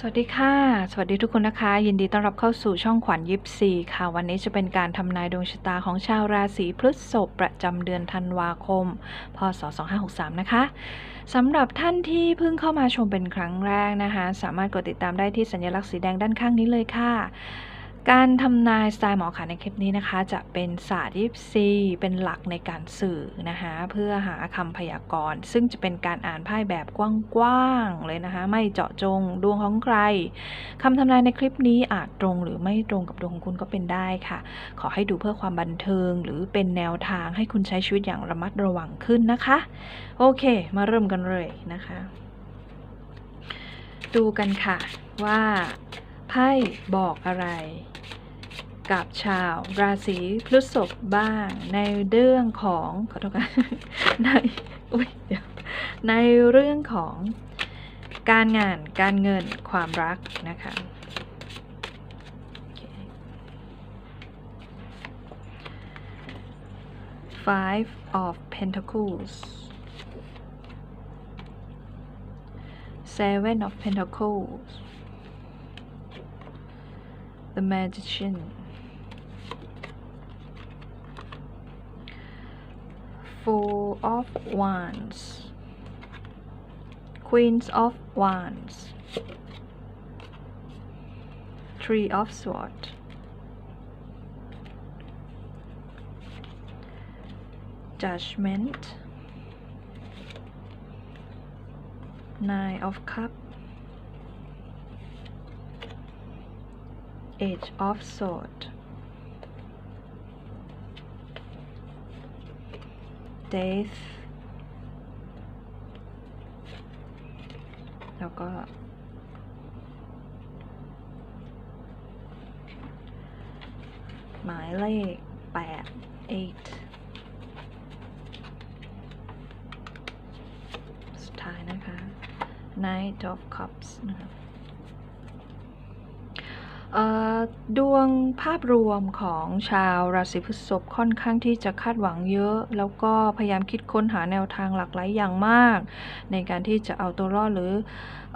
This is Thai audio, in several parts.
สวัสดีค่ะ สวัสดีทุกคนนะคะ ยินดีต้อนรับเข้าสู่ช่องขวัญยิปซีค่ะ วันนี้จะเป็นการทำนายดวงชะตาของชาวราศีพฤษภประจำเดือนธันวาคม พศ 2563 นะคะสำหรับท่านที่เพิ่งเข้ามาชมเป็นครั้งแรกนะคะ สามารถกดติดตามได้ที่สัญลักษณ์สีแดงด้านข้างนี้เลยค่ะ การทำนายสไตล์หมอขาในคลิปนี้นะคะ จะเป็นศาสตร์ยิปซีเป็นหลักในการสื่อนะคะเพื่อหาคำพยากรณ์ ซึ่งจะเป็นการอ่านไพ่แบบกว้างๆเลยนะคะ ไม่เจาะจงดวงของใครคำทำนายในคลิปนี้อาจตรงหรือไม่ตรงกับดวงของคุณก็เป็นได้ค่ะ ขอให้ดูเพื่อความบันเทิง หรือเป็นแนวทางให้คุณใช้ชีวิตอย่างระมัดระวังขึ้นนะคะ โอเค มาเริ่มกันเลยนะคะ ดูกันค่ะว่าไพ่บอกอะไร กับชาวราศีพฤษภบ้างในเรื่องของขอโทษค่ะในอุ๊ยเดี๋ยวในเรื่องของการงานการเงินความรักนะคะโอเค Five of Pentacles Seven of Pentacles The Magician Four of Wands. Queens of Wands. Three of Swords. Judgment. Nine of Cups Eight of Swords Death แล้วก็ หมายเลขแปด eight สุดท้ายนะคะ Knight of Cups นะคะ ดวงภาพรวมของชาวราศีพฤษภค่อนข้างที่จะคาดหวังเยอะ แล้วก็พยายามคิดค้นหาแนวทางหลากหลายอย่างมาก ในการที่จะเอาตัวรอดหรือ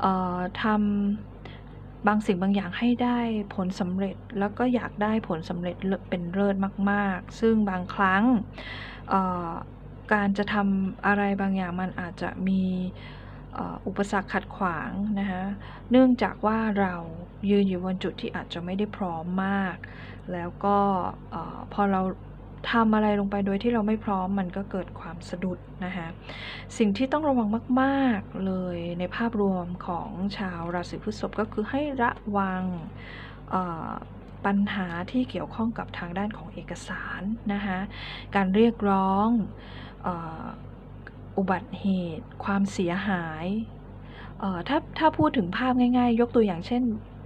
อทำบางสิ่งบางอย่างให้ได้ผลสำเร็จแล้วก็อยากได้ผลสำเร็จเป็นเลิศมาก ๆ ซึ่งบางครั้งการจะทำอะไรบางอย่างมันอาจจะมี อุปสรรคขัดขวางนะคะเนื่องจากว่าเรายืนอยู่บนจุดที่อาจจะไม่ได้พร้อมมาก แล้วก็พอเราทำอะไรลงไปโดยที่เราไม่พร้อมมันก็เกิดความสะดุดนะคะสิ่งที่ต้องระวังมากๆเลยในภาพรวมของชาวราศีพฤษภก็คือให้ระวังปัญหาที่เกี่ยวข้องกับทางด้านของเอกสารนะคะการเรียกร้อง อุบัติเหตุ ความเสียหายเอ่อถ้าถ้าพูดถึงภาพง่ายๆ ยกตัวอย่างเช่น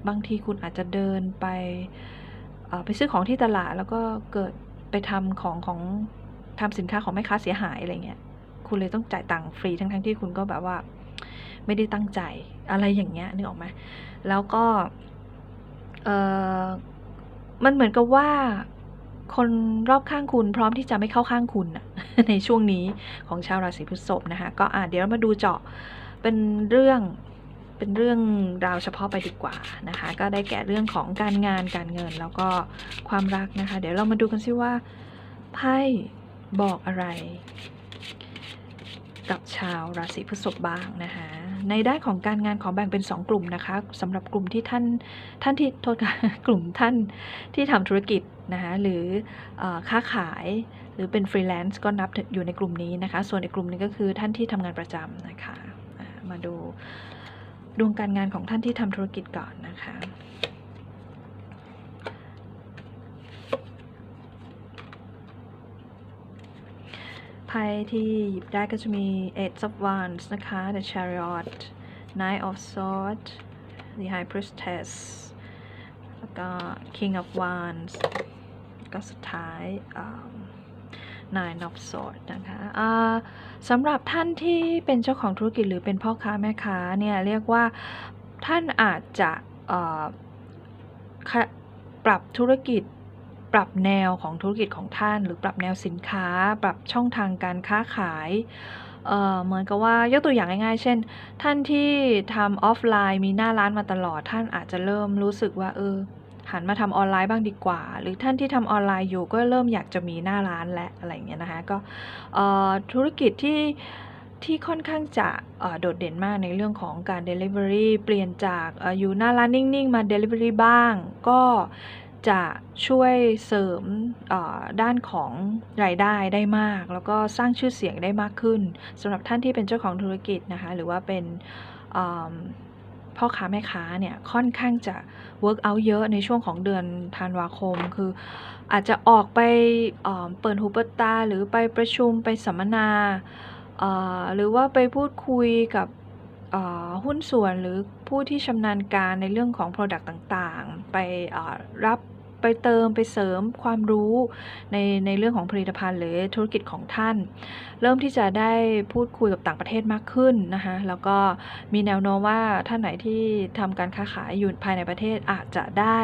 บางทีคุณอาจจะเดินไปเอ่อไปซื้อของที่ตลาดแล้วก็เกิดไปทำของของทำสินค้าของแม่ค้าเสียหายอะไรเงี้ยคุณเลยต้องจ่ายตังค์ฟรีทั้งๆทที่คุณก็แบบว่า ไม่ได้ตั้งใจอะไรอย่างเงี้ยนึกออกไหมแล้วก็เออมันเหมือนกับว่า คนรอบข้างคุณพร้อมที่จะไม่เข้าข้างคุณในช่วงนี้ของชาวราศีพฤษภนะคะก็อะเดี๋ยวมาดูเจาะเป็นเรื่องเป็นเรื่องราวเฉพาะไปดีกว่านะคะ ก็ได้แก่เรื่องของการงานการเงินแล้วก็ความรักนะคะ เดี๋ยวเรามาดูกันซิว่าไพ่บอกอะไร กับชาวราศีพฤษภบ้างนะคะ ในด้านของการงานขอแบ่งเป็น 2 กลุ่มนะคะสำหรับกลุ่มที่ท่านท่านที่โทษค่ะกลุ่มท่านที่ทำธุรกิจนะคะหรืออค้าขายหรือเป็นฟรีแลนซ์ก็นับอยู่ในกลุ่มนี้นะคะ ส่วนอีกกลุ่มนึงก็คือท่านที่ทำงานประจำนะคะมาดูดวงการงานของท่านที่ทำธุรกิจก่อนนะคะ ไพ่ที่หยิบได้ก็จะมี Eight of Wands นะคะ The Chariot Knight of Swords The High Priestess แล้วก็ King of Wands ก็สุดท้าย Nine of Swords นะคะสำหรับท่านที่เป็นเจ้าของธุรกิจหรือเป็นพ่อค้าแม่ค้าเนี่ยเรียกว่าท่านอาจจะปรับธุรกิจ ปรับแนวของธุรกิจของท่าน หรือปรับแนวสินค้า ปรับช่องทางการค้าขายเเหมือนกับว่ายกตัวอย่างง่ายๆ เช่น ท่านที่ทำออฟไลน์มีหน้าร้านมาตลอด ท่านอาจจะเริ่มรู้สึกว่าเออหันมาทำออนไลน์บ้างดีกว่า หรือท่านที่ทำออนไลน์อยู่ก็เริ่มอยากจะมีหน้าร้านและอะไรอย่างเงี้ยนะคะก็ธุรกิจที่ที่ค่อนข้างจะโดดเด่นมากในเรื่องของการ Delivery เปลี่ยนจากอออยู่หน้าร้านนิ่ง ๆ มา Delivery บ้าง ก็ จะช่วยเสริมด้านของรายได้ได้มาก แล้วก็สร้างชื่อเสียงได้มากขึ้นสำหรับท่านที่เป็นเจ้าของธุรกิจนะคะหรือว่าเป็นพ่อค้าแม่ค้าเนี่ยค่อนข้างจะ work out เยอะในช่วงของเดือนธันวาคม คืออาจจะออกไปเปิดหูเปิดตา หรือไปประชุมไปสัมมนา หรือว่าไปพูดคุยกับหุ้นส่วนหรือผู้ที่ชำนาญการในเรื่องของ Product ต่างๆ ไปรับ ไปเติมไปเสริมความรู้ในในเรื่องของผลิตภัณฑ์หรือธุรกิจของท่าน เริ่มที่จะได้พูดคุยกับต่างประเทศมากขึ้นนะคะแล้วก็มีแนวโน้มว่าท่านไหนที่ทำการค้าขายอยู่ภายในประเทศอาจจะได้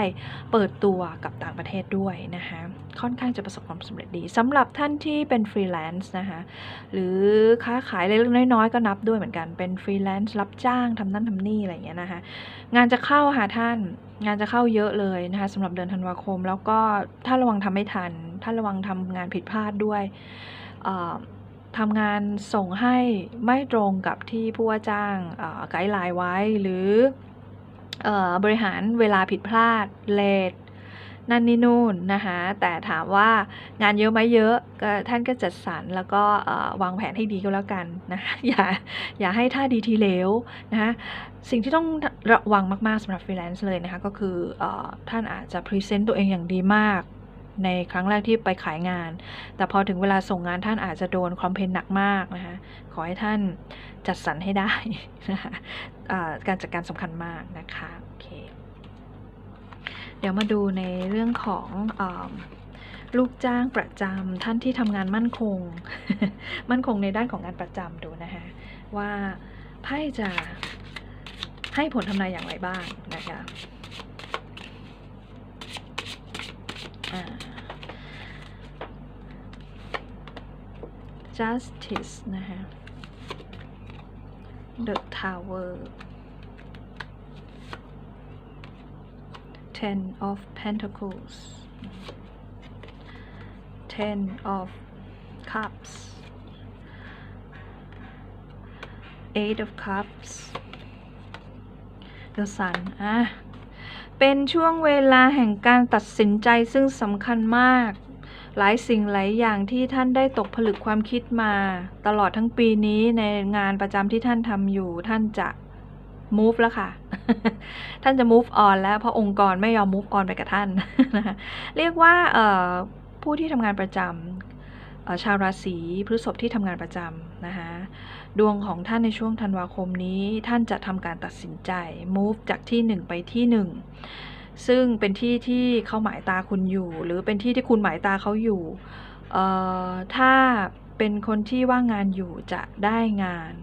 เปิดตัวกับต่างประเทศด้วยนะคะค่อนข้างจะประสบความสำเร็จดีสำหรับท่านที่เป็นฟรีแลนซ์นะคะหรือค้าขายเล็กๆน้อยๆก็นับด้วยเหมือนกันเป็นฟรีแลนซ์รับจ้างทำนั่นทำนี่อะไรอย่างเงี้ยนะคะงานจะเข้าหาท่าน งานจะเข้าเยอะเลยนะคะสำหรับเดือนธันวาคม แล้วก็ถ้าระวังทำไม่ทัน ถ้าระวังทำงานผิดพลาดด้วยทำงานส่งให้ไม่ตรงกับที่ผู้ว่าจ้างไกด์ไลน์ไว้หรืออบริหารเวลาผิดพลาดเลท นั่นนี่นู่นนะคะแต่ถามว่างานเยอะไหมเยอะก็ท่านก็จัดสรรแล้วก็วางแผนให้ดีก็แล้วกันนะคะอย่าอย่าให้ท่าดีทีเลวนะคะสิ่งที่ต้องระวังมากๆสำหรับฟรีแลนซ์เลยนะคะก็คืออท่านอาจจะพรีเซนต์ตัวเองอย่างดีมากในครั้งแรกที่ไปขายงาน แต่พอถึงเวลาส่งงานท่านอาจจะโดนคอมเพนหนักมากนะคะ ขอให้ท่านจัดสรรให้ได้นะคะการจัดการสำคัญมากนะคะ เดี๋ยวมาดูในเรื่องของอลูกจ้างประจำท่านที่ทำงานมั่นคง มั่นคงในด้านของงานประจำดูนะคะว่าไพ่จะให้ผลทำนายอย่างไรบ้างนะคะอ่า justice นะคะ the tower ten of pentacles ten of cups eight of cups The Sun อะเป็นช่วงเวลาแห่งการตัดสินใจซึ่งสำคัญมาก หลายสิ่งหลายอย่างที่ท่านได้ตกผลึกความคิดมา ตลอดทั้งปีนี้ในงานประจำที่ท่านทำอยู่ท่านจะ move แล้วค่ะ ท่านจะ move on แล้วเพราะองค์กรไม่ยอม move on ไปกับท่านนะคะเรียกว่าผู้ที่ทำงานประจำชาวราศีพฤษภที่ทำงานประจำนะคะดวงของท่านในช่วงธันวาคมนี้ท่านจะทำการตัดสินใจ move จากที่หนึ่งไปที่หนึ่งซึ่งเป็นที่ที่เขาหมายตาคุณอยู่ หรือเป็นที่ที่คุณหมายตาเขาอยู่ถ้าเป็นคนที่ว่างงานอยู่จะได้งาน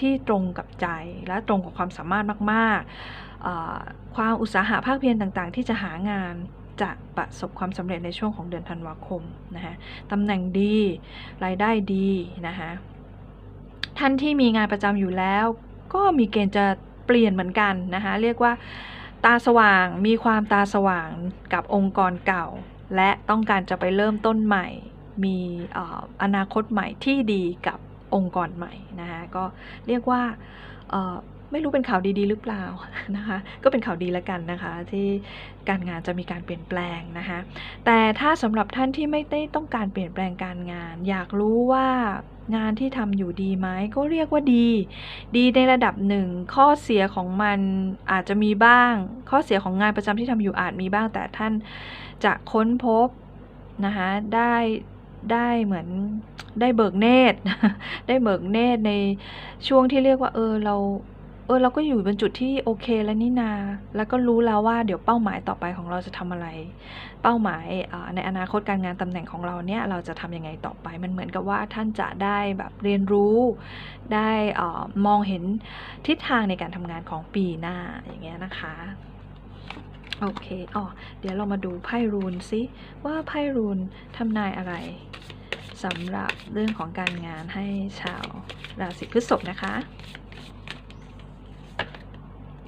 ที่ตรงกับใจและตรงกับความสามารถมากๆ ความอุตสาหะภาคเพียรต่างๆ ที่จะหางานจะประสบความสำเร็จในช่วงของเดือนธันวาคมนะคะตำแหน่งดี รายได้ดีนะคะท่านที่มีงานประจำอยู่แล้ว ก็มีเกณฑ์จะเปลี่ยนเหมือนกันนะคะเรียกว่าตาสว่างมีความตาสว่างกับองค์กรเก่า และต้องการจะไปเริ่มต้นใหม่ มีออนาคตใหม่ที่ดีกับ องค์กรใหม่นะคะก็เรียกว่าไม่รู้เป็นข่าวดีๆ หรือเปล่านะคะก็เป็นข่าวดีแล้วกันนะคะ ที่การงานจะมีการเปลี่ยนแปลงนะคะแต่ถ้าสำหรับท่านที่ไม่ได้ต้องการเปลี่ยนแปลงการงาน อยากรู้ว่างานที่ทำอยู่ดีไหมก็เรียกว่าดี ดีในระดับหนึ่งข้อเสียของมันอาจจะมีบ้าง ข้อเสียของงานประจำที่ทำอยู่อาจมีบ้าง แต่ท่านจะค้นพบนะคะได้ได้เหมือน ได้เบิกเนตรได้เบิกเนตรในช่วงที่เรียกว่า เออเรา เออเราก็อยู่บนจุดที่โอเคแล้วนี่นา แล้วก็รู้แล้วว่าเดี๋ยวเป้าหมายต่อไปของเราจะทำอะไร เป้าหมายในอนาคตการงานตำแหน่งของเราเนี่ยเราจะทำยังไงต่อไปมันเหมือนกับว่าท่านจะได้แบบเรียนรู้ได้มองเห็นทิศทางในการทำงานของปีหน้าอย่างเงี้ยนะคะโอเค อ๋อ เดี๋ยวเรามาดูไพ่รูนซิว่าไพ่รูนทำนายอะไร สำหรับเรื่องของการงานให้ชาวราศีพฤษภนะคะ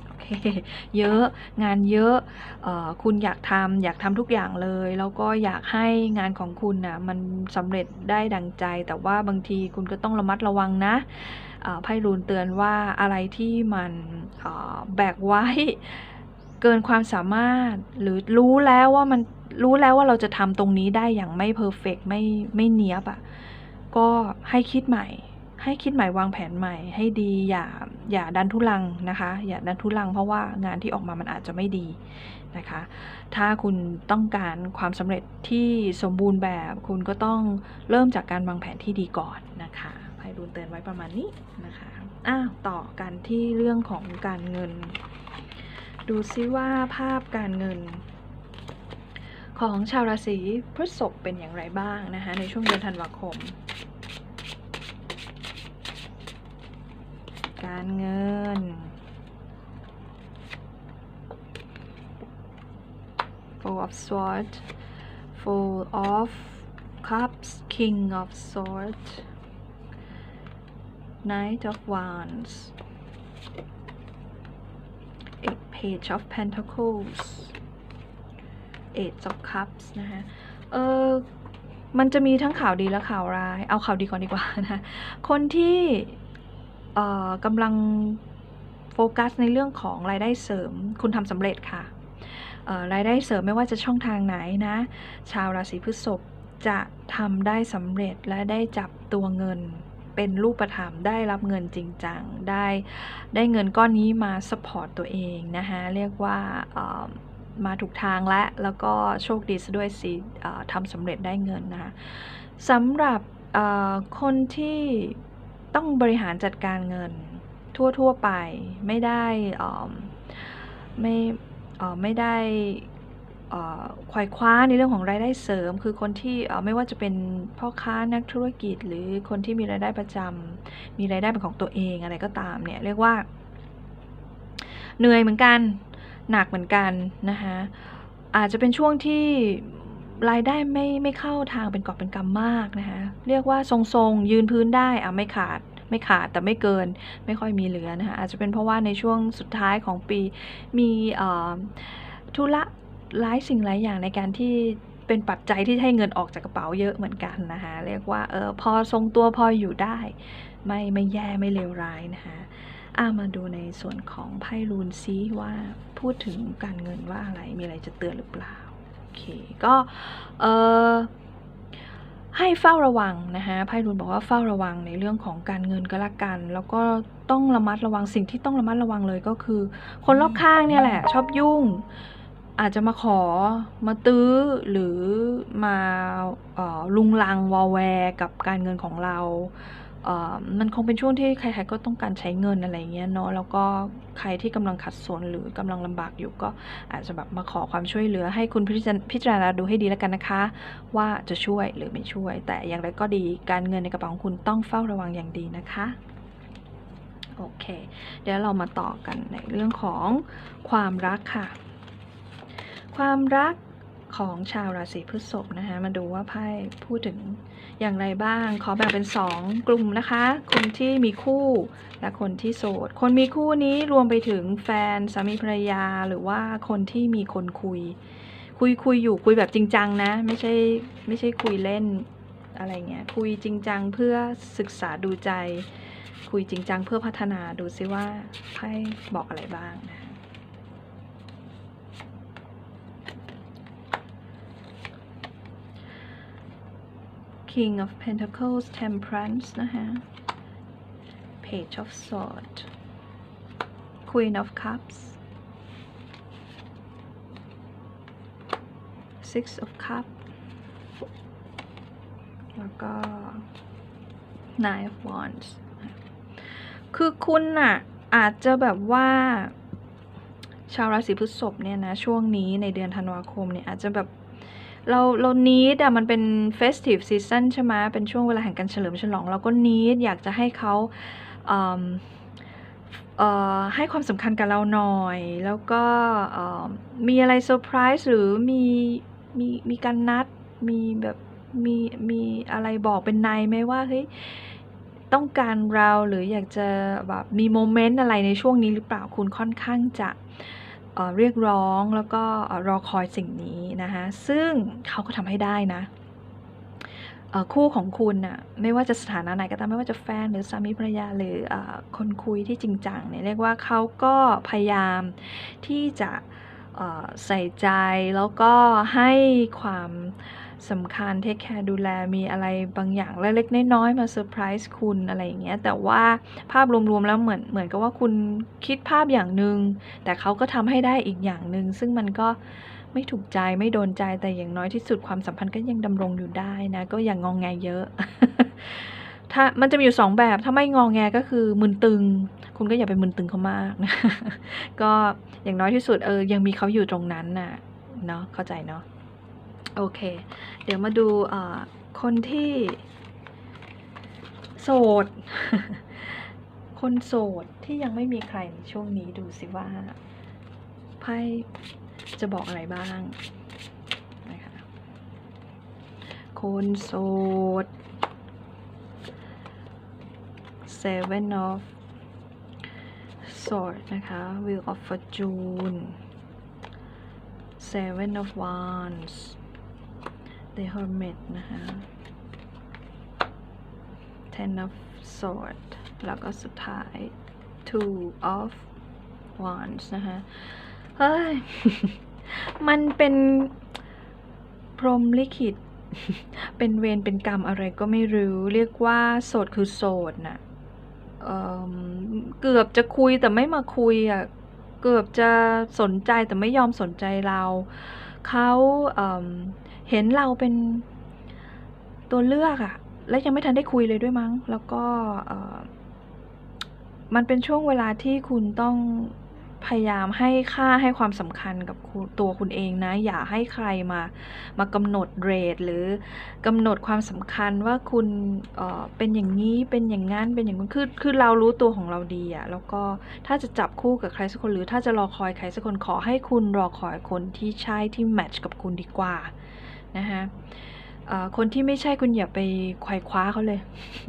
โอเคเยอะงานเยอะออคุณอยากทำอยากทำทุกอย่างเลย แล้วก็อยากให้งานของคุณนะมันสำเร็จได้ดังใจ แต่ว่าบางทีคุณก็ต้องระมัดระวังนะไพ่รูนเตือนว่าอะไรที่มันแบกไว้ เกินความสามารถ หรือรู้แล้วว่ามันรู้แล้วว่าเราจะทำตรงนี้ได้อย่างไม่เพอร์เฟกไม่ไม่เนียบอะ่ะก็ให้คิดใหม่ ให้คิดใหม่วางแผนใหม่ ให้ดีอย่าอย่าดันทุลังนะคะ อย่าดันทุลังเพราะว่างานที่ออกมามันอาจจะไม่ดีนะคะ ถ้าคุณต้องการความสำเร็จที่สมบูรณ์แบบ คุณก็ต้องเริ่มจากการวางแผนที่ดีก่อนนะคะไพ่รูนเตือนไว้ประมาณนี้นะคะอ้าวต่อกันที่เรื่องของการเงิน ดูซิว่าภาพการเงิน ของชาวราศีพฤษภเป็นอย่างไรบ้างนะคะในช่วงเดือนธันวาคม การเงิน Four of Swords Four of Cups King of Swords Knight of Wands Page of Pentacles Eight of Cups นะคะเออมันจะมีทั้งข่าวดีและข่าวร้าย เอาข่าวดีก่อนดีกว่านะคนที่เอ่อกำลังโฟกัสในเรื่องของรายได้เสริม คุณทำสำเร็จค่ะเอ่อรายได้เสริมไม่ว่าจะช่องทางไหนนะ ชาวราศีพฤษภจะทำได้สำเร็จและได้จับตัวเงิน เป็นรูปธรรมได้รับเงินจริงจังได้ได้เงินก้อนนี้มาสปอร์ตตัวเองนะคะเรียกว่าเอ่อมาถูกทางและแล้วก็โชคดีซะด้วยสิเอ่อทำสำเร็จได้เงินนะคะสำหรับเอ่อคนที่ต้องบริหารจัดการเงินทั่ว ๆ ไปไม่ได้เอ่อไม่เอ่อไม่ได้ ขวายคว้าในเรื่องของรายได้เสริม คือคนที่ไม่ว่าจะเป็นพ่อค้านักธุรกิจ หรือคนที่มีรายได้ประจำมีรายได้เป็นของตัวเองอะไรก็ตามเนี่ยเรียกว่า เหนื่อยเหมือนกันหนักเหมือนกันนะคะอาจจะเป็นช่วงที่รายได้ไม่ไม่เข้าทางเป็นกอบเป็นกำมากนะคะเรียกว่าทรงๆ ยืนพื้นได้อะไม่ขาดไม่ขาดแต่ไม่เกินไม่ค่อยมีเหลือนะคะอาจจะเป็นเพราะว่าในช่วงสุดท้ายของปีมีธุระ หลายสิ่งหลายอย่างในการที่เป็นปัจจัยที่ให้เงินออกจากกระเป๋าเยอะเหมือนกันนะคะเรียกว่าเออพอทรงตัวพออยู่ได้ ไม่ไม่แย่ไม่เลวร้ายนะคะอามาดูในส่วนของไพ่รูนซีว่าพูดถึงการเงินว่าอะไรมีอะไรจะเตือนหรือเปล่าโอเคก็เออให้เฝ้าระวังนะคะไพ่รูนบอกว่าเฝ้าระวังในเรื่องของการเงินก็แล้วกัน แล้วก็ต้องระมัดระวังสิ่งที่ต้องระมัดระวังเลยก็คือ คนรอบข้างเนี่ยแหละ ชอบยุ่ง อาจจะมาขอมาตื้อหรือมาออลุงลังวอลแวร์กับการเงินของเราเออมันคงเป็นช่วงที่ใครๆก็ต้องการใช้เงินอะไรเงี้ยเนาะแล้วก็ใครที่กำลังขัดสนหรือกำลังลำบากอยู่ก็อาจจะแบบมาขอความช่วยเหลือให้คุณพิจารพิจารณาดูให้ดีแล้วกันนะคะ ว่าจะช่วยหรือไม่ช่วย แต่อย่างไรก็ดีการเงินในกระเป๋าของคุณต้องเฝ้าระวังอย่างดีนะคะโอเค เดี๋ยวเรามาต่อกันในเรื่องของความรักค่ะ ความรักของชาวราศีพฤษภนะคะ มาดูว่าไพ่พูดถึงอย่างไรบ้าง ขอแบ่งเป็น 2 กลุ่มนะคะ คนที่มีคู่และคนที่โสด คนมีคู่นี้รวมไปถึงแฟนสามีภรรยาหรือว่าคนที่มีคนคุย คุยคุยอยู่คุยแบบจริงจังนะ ไม่ใช่ไม่ใช่คุยเล่นอะไรเงี้ย คุยจริงจังเพื่อศึกษาดูใจ คุยจริงจังเพื่อพัฒนาดูซิว่าไพ่บอกอะไรบ้างนะ King of Pentacles Temperance นะคะ Page of Swords Queen of Cups Six of Cups แล้วก็ Nine of Wands คือคุณน่ะ อาจจะแบบว่า ชาวราศีพฤษภเนี่ยนะ ช่วงนี้ในเดือนธันวาคมเนี่ย อาจจะแบบ เราเรานีดอะมันเป็นเฟสทีฟซีซันใช่ไหมเป็นช่วงเวลาแห่งการเฉลิมฉลอง เราก็นีดอยากจะให้เขาเอิ่มเอ่อให้ความสำคัญกับเราหน่อย แล้วก็มีอะไรเซอร์ไพรส์หรือมีมีมีการนัดมีแบบมีมีอะไรบอกเป็นในยไหมว่าเฮ้ยต้องการเราหรืออยากจะแบบมีโมเมนต์อะไรในช่วงนี้หรือเปล่าคุณค่อนข้างจะเเรียกร้องแล้วก็รอคอยสิ่งนี้นะคะซึ่งเขาก็ทำให้ได้นะคู่ของคุณน่ะไม่ว่าจะสถานะไหนก็ตามไม่ว่าจะแฟนหรือสามีภรรยาหรืออคนคุยที่จริงจังเนี่ยเรียกว่าเขาก็พยายามที่จะใส่ใจแล้วก็ให้ความ สำคัญเทคแคร์ดูแลมีอะไรบางอย่างเล็กๆน้อยๆมาเซอร์ไพรส์คุณอะไรอย่างเงี้ยแต่ว่าภาพรวมๆแล้วเหมือนเหมือนกับว่าคุณคิดภาพอย่างหนึ่งแต่เขาก็ทำให้ได้อีกอย่างหนึ่งซึ่งมันก็ไม่ถูกใจไม่โดนใจแต่อย่างน้อยที่สุดความสัมพันธ์ก็ยังดำรงอยู่ได้นะก็อย่างงองแงเยอะ ถ้ามันจะมีอยู่สองแบบถ้าไม่งองแงก็คือมึนตึง คุณก็อย่าไปมึนตึงเขามากนะก็อย่างน้อยที่สุดเออยังมีเขาอยู่ตรงนั้นน่ะเนาะเข้าใจเนาะ โอเค เดี๋ยวมาดูคนที่โสด คนโสดที่ยังไม่มีใครในช่วงนี้ดูสิว่าไพ่จะบอกอะไรบ้างนะคะคนโสด Seven of Swords นะคะ Wheel of Fortune Seven of Wands The Hermit นะคะ Ten of Sword แล้วก็สุดท้าย Two of Wands นะคะ เฮ้ย มันเป็นพรมลิขิต เป็นเวรเป็นกรรมอะไรก็ไม่รู้ เรียกว่าโสดคือโสดน่ะเเกือบจะคุยแต่ไม่มาคุยอะ เกือบจะสนใจแต่ไม่ยอมสนใจเรา เขาเเห็นเราเป็นตัวเลือกอะและยังไม่ทันได้คุยเลยด้วยมั้ง แล้วก็มันเป็นช่วงเวลาที่คุณต้องพยายามให้ค่าให้ความสำคัญกับตัวคุณเองนะ อย่าให้ใครมามากำหนดเรทหรือกำหนดความสำคัญว่าคุณเเป็นอย่างนี้เป็นอย่างนั้นเป็นอย่างนู้นคือคือเรารู้ตัวของเราดีอะแล้วก็ถ้าจะจับคู่กับใครสักคนหรือถ้าจะรอคอยใครสักคนขอให้คุณรอคอยคนที่ใช่ที่แมทช์กับคุณดีกว่า นะคะคนที่ไม่ใช่คุณอย่าไปไขว่คว้าเขาเลย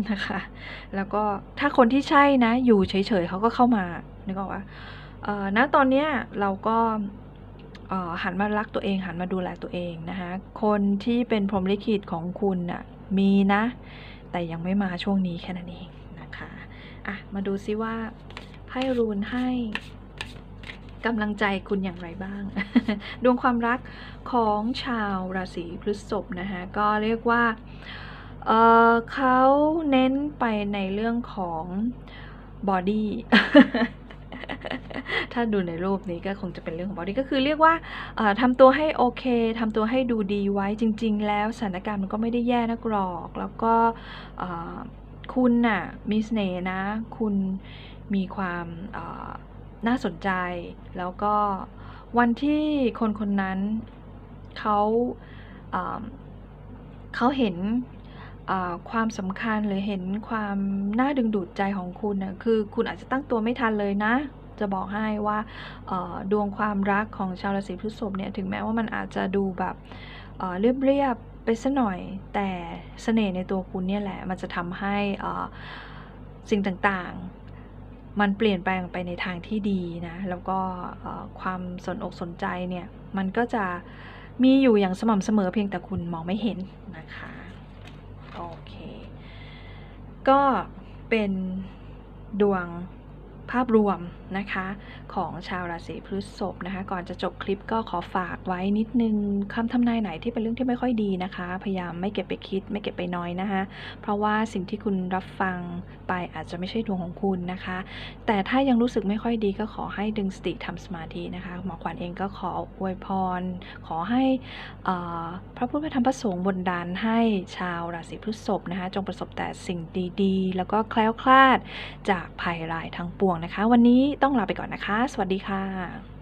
นะคะ แล้วก็ถ้าคนที่ใช่นะอยู่เฉยๆเขาก็เข้ามานึกออกว่าณตอนเนี้ยเราก็หันมารักตัวเองหันมาดูแลตัวเองนะคะคนที่เป็นพรหมลิขิตของคุณน่ะมีนะ แต่ยังไม่มาช่วงนี้แค่นั้นเองนะคะอะมาดูซิว่าไพ่รูนให้ กำลังใจคุณอย่างไรบ้าง ดวงความรักของชาวราศีพฤษภนะคะก็เรียกว่าเเขาเน้นไปในเรื่องของบอดี้ถ้าดูในรูปนี้ก็คงจะเป็นเรื่องของบอดี้ก็คือเรียกว่าเอ่อทำตัวให้โอเคทำตัวให้ดูดีไว้จริง ๆ แล้วสถานการณ์มันก็ไม่ได้แย่นักหรอก แล้วก็คุณน่ะมีเสน่ห์นะ คุณมีความ น่าสนใจ แล้วก็วันที่คนคนนั้นเขาเขาเห็นความสำคัญหรือเห็นความน่าดึงดูดใจของคุณน่ะคือคุณอาจจะตั้งตัวไม่ทันเลยนะ จะบอกให้ว่าดวงความรักของชาวราศีพฤษภเนี่ยถึงแม้ว่ามันอาจจะดูแบบเอ่อเรียบๆไปซะหน่อย แต่เสน่ห์ในตัวคุณเนี่ยแหละ มันจะทำให้สิ่งต่างๆ มันเปลี่ยนแปลงไปในทางที่ดีนะ แล้วก็ความสนอกสนใจเนี่ย มันก็จะมีอยู่อย่างสม่ำเสมอเพียงแต่คุณมองไม่เห็นนะคะ โอเค ก็เป็นดวง ภาพรวมนะคะของชาวราศีพฤษภนะคะ ก่อนจะจบคลิปก็ขอฝากไว้นิดนึงคำทำนายไหนที่เป็นเรื่องที่ไม่ค่อยดีนะคะ พยายามไม่เก็บไปคิด ไม่เก็บไปน้อยนะคะเพราะว่าสิ่งที่คุณรับฟังไปอาจจะไม่ใช่ดวงของคุณนะคะ แต่ถ้ายังรู้สึกไม่ค่อยดีก็ขอให้ดึงสติทำสมาธินะคะหมอขวัญเองก็ขออวยพร ขอให้พระพุทธธรรมพระสงฆ์บนดาลให้ชาวราศีพฤษภนะคะ จงประสบแต่สิ่งดีๆ แล้วก็แคล้วคลาดจากภัยร้ายทั้งปวงนะคะ วันนี้ต้องลาไปก่อนนะคะ สวัสดีค่ะ